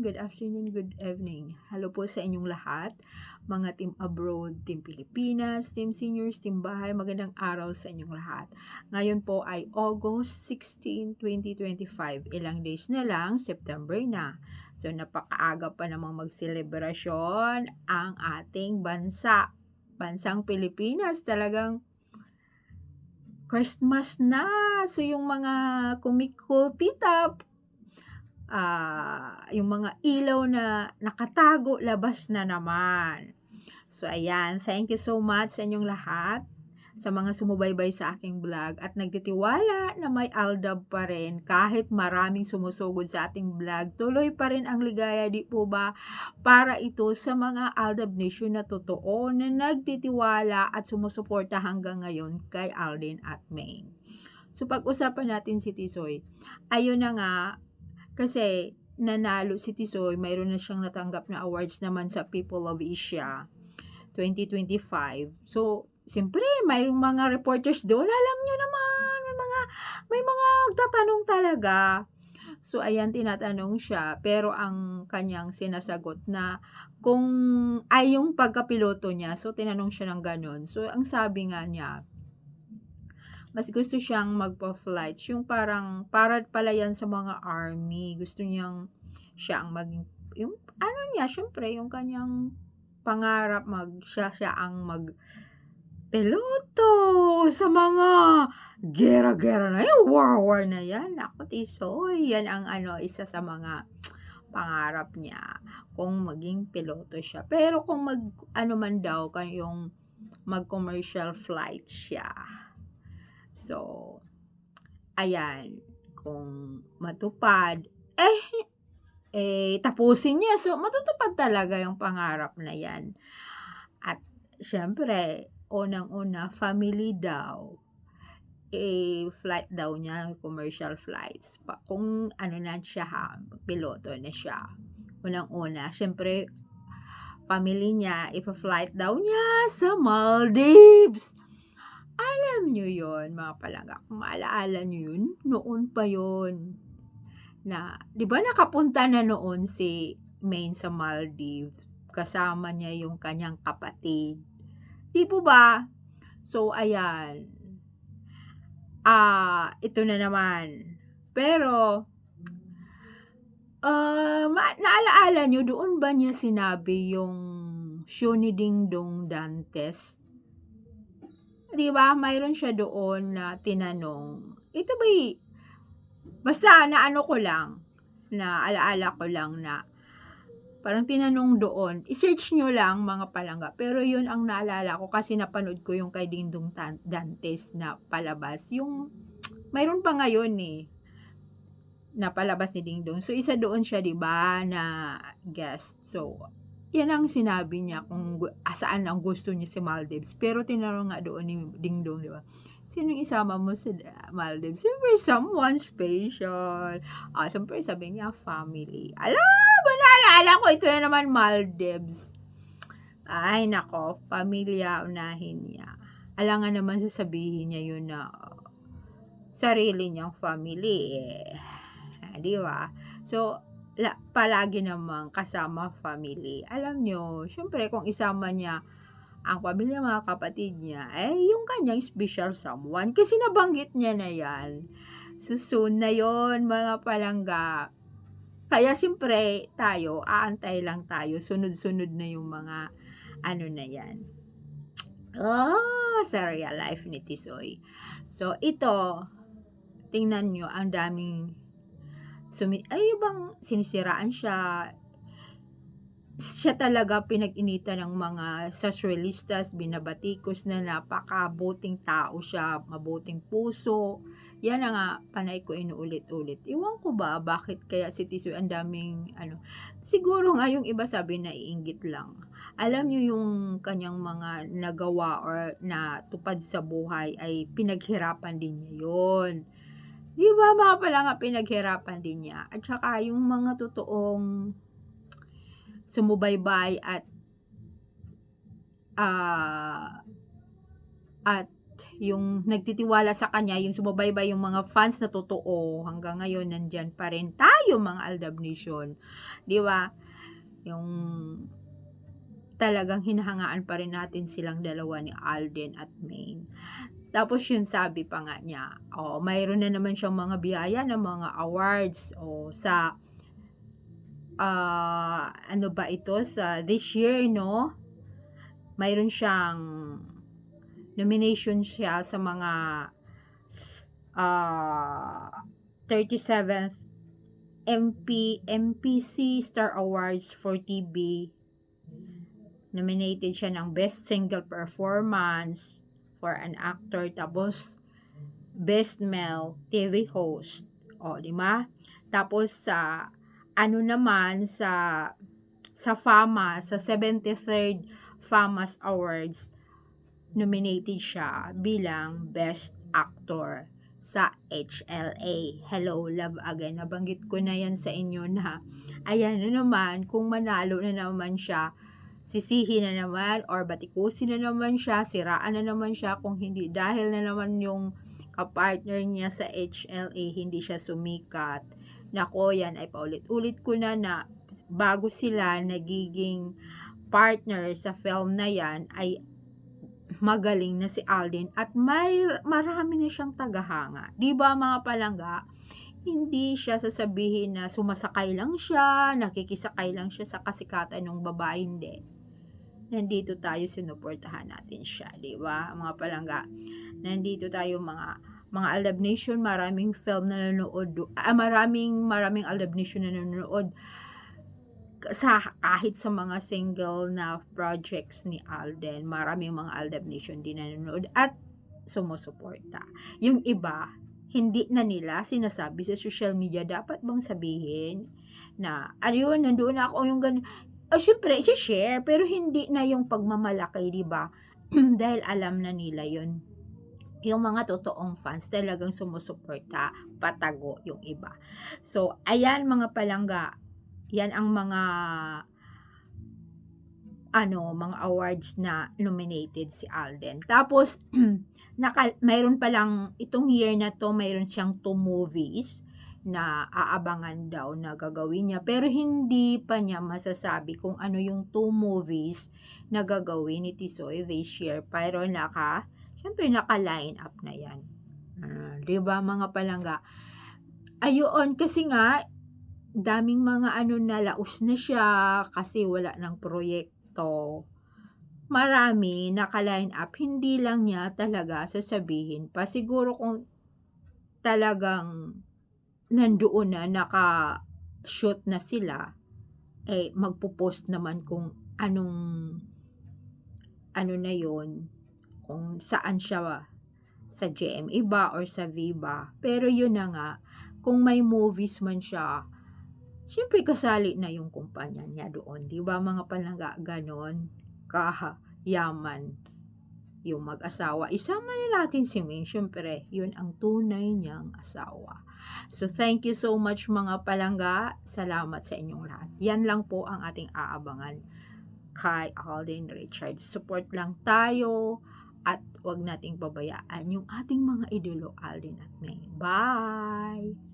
good afternoon, good evening. Hello po sa inyong lahat, mga team abroad, team Pilipinas, team seniors, team bahay, magandang araw sa inyong lahat. Ngayon po ay August 16, 2025. Ilang days na lang, September na. So napakaaga pa namang magselebrasyon ang ating bansa. Bansang Pilipinas talagang Christmas na. So yung mga kumikutita, ah, yung mga ilaw na nakatago, labas na naman. So, ayan. Thank you so much sa inyong lahat sa mga sumubaybay sa aking vlog at nagtitiwala na may aldab pa rin kahit maraming sumusugod sa ating vlog. Tuloy pa rin ang ligaya, di po ba? Para ito sa mga aldab nation na totoo na nagtitiwala at sumusuporta hanggang ngayon kay Alden at Maine. So, pag-usapan natin si Tisoy. Ayun na nga, kasi nanalo si Tisoy, mayroon na siyang natanggap na awards naman sa People of Asia 2025. So, siyempre, mayroong mga reporters doon. Alam nyo naman, may mga, may mga tatanong talaga. So, ayan, tinatanong siya. Pero ang kanyang sinasagot na kung ay yung pagkapiloto niya, so tinanong siya ng ganon. So, ang sabi nga niya, mas gusto siyang magpa-flights. Yung parang, para pala yan sa mga army. Gusto niyang siya ang maging, yung ano niya, syempre, yung kanyang pangarap, mag, siya, siya ang mag, piloto sa mga gera-gera na yan, war-war na yan. Ako, tisoy, yan ang ano, isa sa mga pangarap niya kung maging piloto siya. Pero kung mag, ano man daw, yung mag-commercial flight siya. So, ayan, kung matupad, eh, eh, tapusin niya. So, matutupad talaga yung pangarap na yan. At, syempre, unang-una, family daw. Eh, flight daw niya, commercial flights. Pa, kung ano na siya ha, piloto na siya. Unang-una, syempre, family niya, ipa-flight daw niya sa Maldives. Alam nyo yon mga palangga. Kung maalaala nyo yun, noon pa yon na, di ba nakapunta na noon si Maine sa Maldives, kasama niya yung kanyang kapatid. Di po ba? So, ayan. Ah, ito na naman. Pero, uh, ma- naalaala nyo, doon ba niya sinabi yung show ni Ding Dong Dantes? Di ba? Mayroon siya doon na tinanong. Ito ba Basta na ano ko lang, na alaala ko lang na parang tinanong doon, i-search nyo lang mga palangga. Pero yun ang naalala ko kasi napanood ko yung kay Dingdong Dantes na palabas. Yung, mayroon pa ngayon eh, na palabas ni Dingdong. So, isa doon siya, di ba, na guest. So, yan ang sinabi niya kung saan ang gusto niya si Maldives. Pero tinanong nga doon ni Dingdong, di ba? Sino isama mo sa Maldives? Siyempre, someone special. Ah, siyempre, sabi niya, family. Ala, ba naalala ko, ito na naman Maldives. Ay, nako, pamilya, unahin niya. Alangan naman sasabihin niya yun na sarili niyang family. Eh. Di ba? So, la, palagi naman kasama family. Alam nyo, syempre, kung isama niya ang pamilya mga kapatid niya, eh, yung kanyang special someone. Kasi nabanggit niya na yan. So, soon na yon mga palangga. Kaya, siyempre, tayo, aantay lang tayo. Sunod-sunod na yung mga, ano na yan. Oh, sa real life ni Tisoy. So, ito, tingnan nyo, ang daming sumi ay bang sinisiraan siya siya talaga pinag-inita ng mga socialistas, binabatikos na napakabuting tao siya, mabuting puso. Yan na nga, panay ko inuulit-ulit. Iwan ko ba, bakit kaya si Tisoy ang daming, ano, siguro nga yung iba sabi na iinggit lang. Alam niyo yung kanyang mga nagawa or na tupad sa buhay ay pinaghirapan din niya yon Di ba mga pala nga pinaghirapan din niya? At saka yung mga totoong sumubaybay at uh, at yung nagtitiwala sa kanya, yung sumubaybay yung mga fans na totoo, hanggang ngayon nandyan pa rin tayo mga Aldab Nation. Di ba? Yung talagang hinahangaan pa rin natin silang dalawa ni Alden at Maine. Tapos yun sabi pa nga niya, oh, mayroon na naman siyang mga biyaya ng mga awards o sa ah, ano ba ito sa this year no? Mayroon siyang nomination siya sa mga ah 37th MP MPC Star Awards for TV. Nominated siya ng Best Single Performance for an actor tapos Best Male TV Host. O, di ba? Tapos sa ano naman sa sa FAMA sa 73rd FAMAS Awards nominated siya bilang Best Actor sa HLA. Hello, Love Again. Nabanggit ko na yan sa inyo na ayan na naman, kung manalo na naman siya, sisihin na naman or batikusin na naman siya, siraan na naman siya kung hindi dahil na naman yung kapartner niya sa HLA hindi siya sumikat. Nako, yan ay paulit-ulit ko na na bago sila nagiging partner sa film na yan ay magaling na si Alden at may marami na siyang tagahanga. 'Di ba mga palangga? Hindi siya sasabihin na sumasakay lang siya, nakikisakay lang siya sa kasikatan ng babae, hindi. Nandito tayo sinuportahan natin siya, 'di ba? Mga palangga. Nandito tayo mga mga Alab Nation, maraming film na nanonood, ah, maraming maraming Alab Nation na nanonood sa kahit sa mga single na projects ni Alden, maraming mga Aldab Nation din nanonood at sumusuporta. Yung iba, hindi na nila sinasabi sa social media, dapat bang sabihin na, ayun, nandoon ako yung ganun. Oh, syempre, share pero hindi na yung pagmamalaki, di ba? Dahil alam na nila yun. Yung mga totoong fans talagang sumusuporta, patago yung iba. So, ayan mga palangga, yan ang mga ano, mga awards na nominated si Alden. Tapos, naka, mayroon pa lang, itong year na to, mayroon siyang two movies na aabangan daw na gagawin niya. Pero hindi pa niya masasabi kung ano yung two movies na gagawin ni Tisoy this year. Pero naka, syempre naka-line up na yan. Uh, di ba mga palangga? Ayun, kasi nga, daming mga ano na laos na siya kasi wala ng proyekto. Marami naka-line up, hindi lang niya talaga sasabihin pa. Siguro kung talagang nandoon na naka-shoot na sila, eh magpo-post naman kung anong ano na yon kung saan siya sa GMA ba or sa Viva. Pero yun na nga, kung may movies man siya, Siyempre, kasali na yung kumpanya niya doon. Di ba mga palangga ganon? Kayaman yung mag-asawa. Isama na natin si Ming. Siyempre, yun ang tunay niyang asawa. So, thank you so much mga palangga. Salamat sa inyong lahat. Yan lang po ang ating aabangan kay Alden Richards. Support lang tayo at wag nating babayaan yung ating mga idolo Alden at May. Bye!